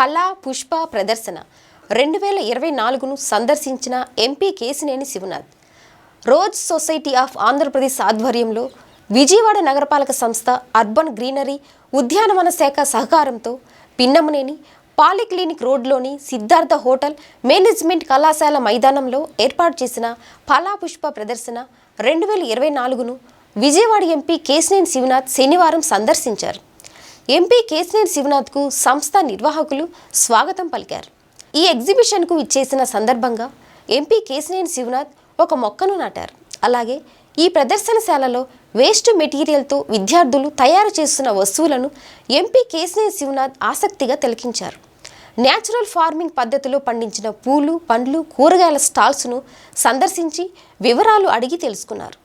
ఫల పుష్ప ప్రదర్శన. రెండు వేల ఇరవై నాలుగును సందర్శించిన MP Kesineni Sivanath. Rose society of Andhra Pradesh ఆధ్వర్యంలో విజయవాడ నగరపాలక సంస్థ అర్బన్ గ్రీనరీ ఉద్యానవన శాఖ సహకారంతో పిన్నమనేని పాలిక్లినిక్ రోడ్లోని సిద్ధార్థ హోటల్ మేనేజ్మెంట్ కళాశాల మైదానంలో ఏర్పాటు చేసిన ఫలా పుష్ప ప్రదర్శన రెండు వేల ఇరవై నాలుగును విజయవాడ ఎంపీ కేసినేని శివనాథ్ శనివారం సందర్శించారు. ఎంపీ కేసినేని శివనాథ్కు సంస్థ నిర్వాహకులు స్వాగతం పలికారు. ఈ ఎగ్జిబిషన్కు ఇచ్చేసిన సందర్భంగా ఎంపీ కేసినేని శివనాథ్ ఒక మొక్కను నాటారు. అలాగే ఈ ప్రదర్శనశాలలో వేస్ట్ మెటీరియల్తో విద్యార్థులు తయారు చేస్తున్న వస్తువులను ఎంపీ కేసినేని శివనాథ్ ఆసక్తిగా తిలకించారు. న్యాచురల్ ఫార్మింగ్ పద్ధతిలో పండించిన పూలు పండ్లు కూరగాయల స్టాల్స్ను సందర్శించి వివరాలు అడిగి తెలుసుకున్నారు.